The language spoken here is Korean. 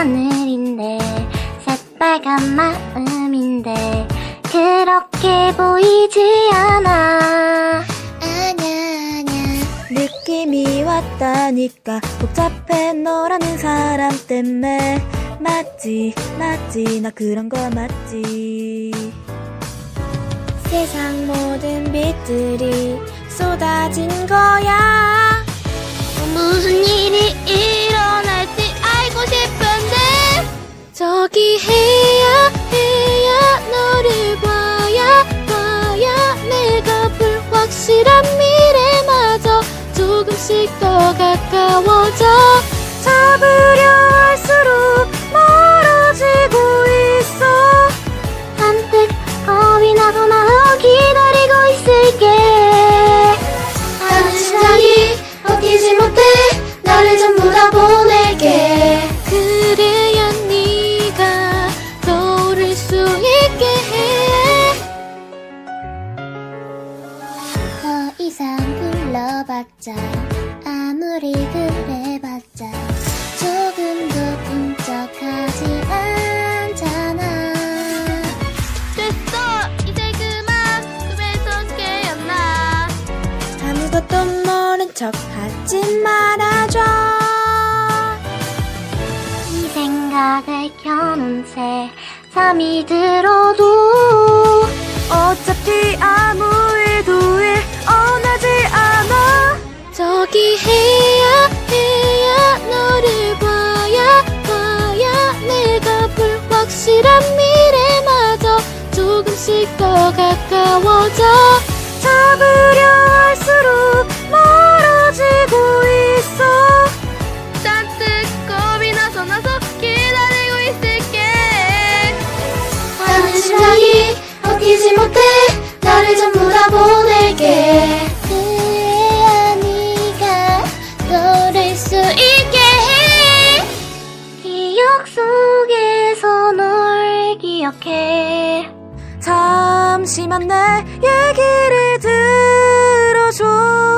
하늘인데 새빨간 마음인데 그렇게 보이지 않아. 아냐 아냐. 느낌이 왔다니까 복잡해 너라는 사람 때문에. 맞지 맞지 나 그런 거 맞지. 세상 모든 빛들이 쏟아진 거야 저기 해야 해야 너를 봐야 봐야 내가 불확실한 미래마저 조금씩 더 가까워 불러봤자 아무리 그래봤자 조금도 꿈쩍하지 않잖아. 됐어 이제 그만. 꿈에서 깨어나. 아무것도 모른 척 하지 말아줘. 이 생각을 켜놓은 채 잠이 들어도 어차피 아무 저기 해야 해야 너를 봐야 봐야 내가 불확실한 미래마저 조금씩 더 가까워져. 잡으려 할수록 멀어지고 있어. 잔뜩 겁이 나서 나서 기다리고 있을게. 나는 심장이 버티지 못해 나를 전부 다보 잠시만 내 얘기를 들어줘.